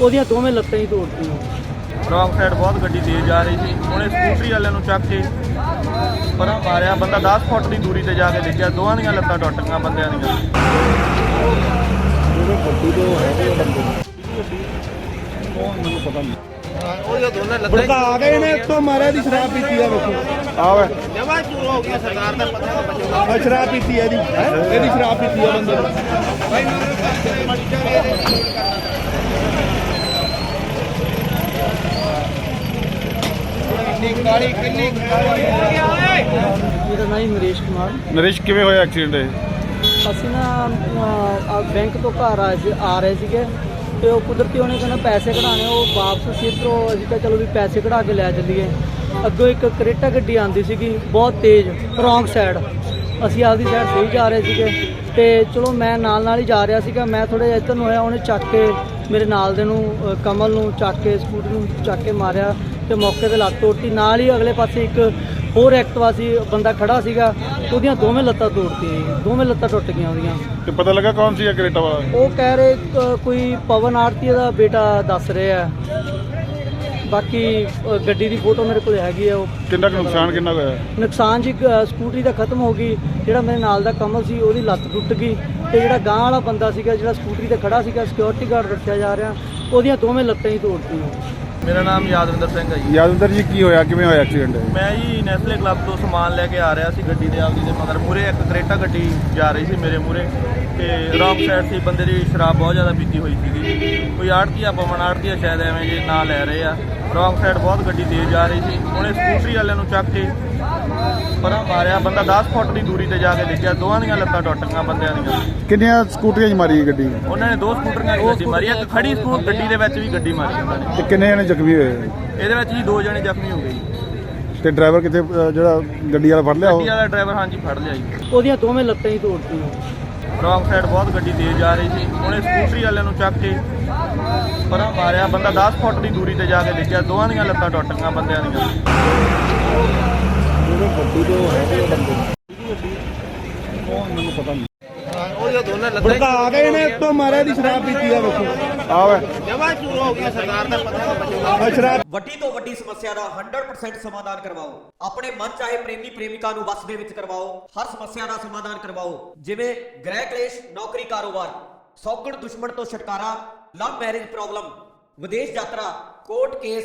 ਉਹਦੀਆਂ ਦੋਵੇਂ ਲੱਤਾਂ ਹੀ ਤੋੜਤੀਆਂ। ਰੌਂਗ ਸਾਈਡ ਬਹੁਤ ਗੱਡੀ ਤੇਜ਼ ਜਾ ਰਹੀ ਸੀ। ਉਹਨੇ ਸਕੂਟਰੀ ਵਾਲਿਆਂ ਨੂੰ ਚੱਕ ਕੇ ਪਰਾਂ ਮਾਰਿਆ। ਬੰਦਾ 10 ਫੁੱਟ ਦੀ ਦੂਰੀ ਤੇ ਜਾ ਕੇ ਦੇਖਿਆ ਦੋਵਾਂ ਦੀਆਂ ਲੱਤਾਂ ਟੁੱਟ ਗਈਆਂ ਬੰਦਿਆਂ ਦੀਆਂ। ਇੱਥੋਂ ਮਾਰਿਆ ਦੀ ਸ਼ਰਾਬ ਪੀਤੀ ਆ ਵੇਖੋ। ਆਵੇ। ਜਮਾ ਚੂਰ ਹੋ ਗਿਆ ਸਰਦਾਰ ਦਾ ਪਤਾ ਆ ਸ਼ਰਾਬ ਪੀਤੀ ਆ ਇਹਦੀ। ਇਹਦੀ ਸ਼ਰਾਬ ਪੀਤੀ ਆ ਬੰਦੇ ਨੇ। ਮੇਰਾ ਨਾਮ ਹੀ ਨਰੇਸ਼ ਕੁਮਾਰ। ਨਰੇਸ਼ ਕਿਵੇਂ ਹੋਇਆ ਐਕਸੀਡੈਂਟ ਇਹ? ਅਸੀਂ ਨਾ ਆ ਬੈਂਕ ਤੋਂ ਘਰ ਆ ਜ- ਆ ਰਹੇ ਸੀਗੇ ਤੇ ਉਹ ਕੁਦਰਤੀ ਉਹਨੇ ਕਹਿੰਦਾ ਪੈਸੇ ਕਢਾਣੇ ਉਹ ਵਾਪਸ ਸੀ ਇੱਧਰੋਂ ਅਸੀਂ ਕਿਹਾ ਚਲੋ ਵੀ ਪੈਸੇ ਕਢਾ ਕੇ ਲੈ ਚੱਲੀਏ। ਅੱਗੋਂ ਇੱਕ ਕਰੇਟਾ ਗੱਡੀ ਆਂਦੀ ਸੀਗੀ ਬਹੁਤ ਤੇਜ਼ ਰੋਂਗ ਸਾਈਡ। ਅਸੀਂ ਆਪਦੀ ਸਾਈਡ ਸਹੀ ਜਾ ਰਹੇ ਸੀਗੇ ਤੇ ਚਲੋ ਮੈਂ ਨਾਲ ਨਾਲ ਹੀ ਜਾ ਰਿਹਾ ਸੀਗਾ ਮੈਂ ਥੋੜਾ ਜਿਹਾ ਇੱਧਰ ਨੂੰ ਹੋਇਆ ਉਹਨੇ ਚੱਕ ਕੇ ਮੇਰੇ ਨਾਲ ਦੇ ਨੂੰ ਕਮਲ ਨੂੰ ਚੱਕ ਕੇ ਸਕੂਟਰ ਨੂੰ ਚੱਕ ਕੇ ਮਾਰਿਆ। ਤੇ ਮੌਕੇ ਤੇ ਲੱਤ ਤੋੜਤੀ। ਨਾਲ ਹੀ ਅਗਲੇ ਪਾਸੇ ਇੱਕ ਹੋਰ ਐਕਟਿਵਾ ਸੀ ਬੰਦਾ ਖੜਾ ਸੀਗਾ ਉਹਦੀਆਂ ਦੋਵੇਂ ਲੱਤਾਂ ਤੋੜਤੀਆਂ। ਦੋਵੇਂ ਲੱਤਾਂ ਟੁੱਟ ਗਈਆਂ ਉਹਦੀਆਂ। ਤੇ ਪਤਾ ਲੱਗਾ ਕੌਣ ਸੀ ਕਰੇਟਾ ਵਾਲਾ? ਉਹ ਕਹਿ ਰਹੇ ਕ- ਕੋਈ ਪਵਨ ਆਰਤੀ ਦਾ ਬੇਟਾ ਦੱਸ ਰਹੇ ਬਾਕੀ ਅ, ਗੱਡੀ ਦੀ ਫੋਟੋ ਮੇਰੇ ਕੋਲ ਹੈਗੀ ਆ ਉਹ ਕਿੰਨਾ ਕੁ ਨੁਕਸਾਨ ਕਿੰਨਾ ਕੁ ਹੋਇਆ? ਨੁਕਸਾਨ ਜੀ ਅ, ਸਕੂਟਰੀ ਦਾ ਖਤਮ ਹੋ ਗਈ। ਜਿਹੜਾ ਮੇਰੇ ਨਾਲ ਦਾ ਕਮਲ ਸੀ ਉਹਦੀ ਲੱਤ ਟੁੱਟ ਗਈ। ਤੇ ਜਿਹੜਾ ਗਾਂ ਵਾਲਾ ਬੰਦਾ ਸੀਗਾ ਜਿਹੜਾ ਸਕੂਟਰੀ ਤੇ ਖੜਾ ਸੀਗਾ ਸਿਕਿਉਰਿਟੀ ਗਾਰਡ ਰੱਖਿਆ ਜਾ ਰਿਹਾ ਉਹਦੀਆਂ ਦੋਵੇਂ ਲੱਤਾਂ ਹੀ ਤੋੜਤੀਆਂ। ਮੇਰਾ ਨਾਮ ਯਾਦਵਿੰਦਰ ਸਿੰਘ ਹੈ ਜੀ। ਯਾਦਵਿੰਦਰ ਜੀ ਕੀ ਹੋਇਆ? ਕਿਵੇਂ ਹੋਇਆ ਐਕਸੀਡੈਂਟ? ਮੈਂ ਜੀ ਨੈਸਲੇ ਕਲੱਬ ਤੋਂ ਸਮਾਨ ਲੈ ਕੇ ਆ ਰਿਹਾ ਸੀ ਗੱਡੀ ਦੇ ਆਪਦੀ ਦੇ ਮਗਰ ਮੂਰੇ ਇੱਕ ਕਰੇਟਾ ਗੱਡੀ ਜਾ ਰਹੀ ਸੀ ਮੇਰੇ ਮੂਰੇ ਤੇ ਰੌਂਗ ਸਾਈਡ ਸੀ ਬੰਦੇ ਦੀ ਸ਼ਰਾਬ ਬਹੁਤ ਜ਼ਿਆਦਾ ਪੀਤੀ ਹੋਈ ਸੀਗੀ ਕੋਈ ਆੜਤੀਆ ਪਵਨ ਆੜਤੀਆ ਸ਼ਾਇਦ ਐਵੇਂ ਜੇ ਨਾਂ ਲੈ ਰਹੇ ਆ। ਰੌਂਗ ਸਾਈਡ ਬਹੁਤ ਗੱਡੀ ਤੇਜ਼ ਜਾ ਰਹੀ ਸੀ। ਉਹਨੇ ਸਕੂਟਰੀ ਵਾਲਿਆਂ ਨੂੰ ਚੱਕ ਕੇ ਪਰਾਂ ਮਾਰਿਆ ਬੰਦਾ 10 ਫੁੱਟ ਦੀ ਦੂਰੀ ਤੇ ਜਾ ਕੇ ਦੇਖਿਆ ਦੋਵਾਂ ਦੀਆਂ ਲੱਤਾਂ ਟੁੱਟ ਗਈਆਂ ਬੰਦਿਆਂ ਦੀਆਂ। ਕਿੰਨੀਆਂ ਸਕੂਟਰੀਆਂ 'ਚ ਮਾਰੀ ਗੱਡੀ? ਉਹਨਾਂ ਨੇ ਦੋ ਸਕੂਟਰੀਆਂ ਦੀ ਗੱਡੀ ਮਾਰੀ ਇੱਕ ਖੜੀ ਸਕੂਟ ਗੱਡੀ ਦੇ ਵਿੱਚ ਵੀ ਗੱਡੀ ਮਾਰੀ ਉਹਨਾਂ ਨੇ। ਤੇ ਕਿੰਨੇ ਜਣੇ ਜ਼ਖਮੀ ਹੋਏ? ਇਹਦੇ ਵਿੱਚ ਜੀ ਦੋ ਜਣੇ ਜ਼ਖਮੀ ਹੋ ਗਏ ਜੀ। ਤੇ ਡਰਾਈਵਰ ਕਿੱਥੇ ਅ, ਜਿਹੜਾ ਗੱਡੀ ਵਾਲਾ ਫੜ ਲਿਆ ਉਹ? ਗੱਡੀ ਵਾਲਾ ਡਰਾਈਵਰ ਹਾਂਜੀ ਫੜ ਲਿਆ ਜੀ। ਉਹਦੀਆਂ ਦੋਵੇਂ ਲੱਤਾਂ ਹੀ ਤੋੜਤੀਆਂ। ਰੌਂਗ ਸਾਈਡ ਬਹੁਤ ਗੱਡੀ ਤੇਜ਼ ਜਾ ਰਹੀ ਸੀ। ਉਹਨੇ ਸਕੂਟਰੀ ਵਾਲਿਆਂ ਨੂੰ ਚੱਕ ਕੇ ਪਰਾਂ ਮਾਰਿਆ। ਬੰਦਾ 10 ਫੁੱਟ ਦੀ ਦੂਰੀ ਤੇ ਜਾ ਕੇ ਦੇਖਿਆ ਦੋਵਾਂ ਦੀਆਂ ਲੱਤਾਂ ਟੁੱਟ ਗਈਆਂ ਬੰਦਿਆਂ ਦੀਆਂ। ਮੈਨੂੰ ਪਤਾ ਨਹੀਂ ਉਹਦੇ ਦੋਨੇ ਭੜਕਾ ਕੇ ਇਹਨੇ ਇੱਥੋਂ ਮਾਰਿਆ ਦੀ ਸ਼ਰਾਬ ਪੀਤੀ ਆ, ਵੇਖੋ। ਆਵੇ ਜਮਾ ਚੂਰ ਹੋ ਗਿਆ ਸਰਦਾਰ ਦਾ ਪਤਾ ਆ ਸ਼ਰਾਬ ਵੱਡੀ ਤੋਂ ਵੱਡੀ ਸਮੱਸਿਆ ਦਾ 100% ਸਮਾਧਾਨ ਕਰਵਾਓ। ਆਪਣੇ ਮਨ ਚਾਹੇ ਪ੍ਰੇਮੀ ਪ੍ਰੇਮਿਕਾ ਨੂੰ ਵਸ ਦੇ ਵਿੱਚ ਕਰਵਾਓ। ਹਰ ਸਮੱਸਿਆ ਦਾ ਸਮਾਧਾਨ ਕਰਵਾਓ। ਜਿਵੇਂ ਗ੍ਰਹਿ ਕਲੇਸ਼, ਨੌਕਰੀ ਕਾਰੋਬਾਰ, ਸੌਗਣ ਦੁਸ਼ਮਣ ਤੋਂ ਛੁਟਕਾਰਾ ਲਵ ਮੈਰਿਜ ਪ੍ਰੋਬਲਮ ਵਿਦੇਸ਼ ਯਾਤਰਾ ਕੋਰਟ ਕੇਸ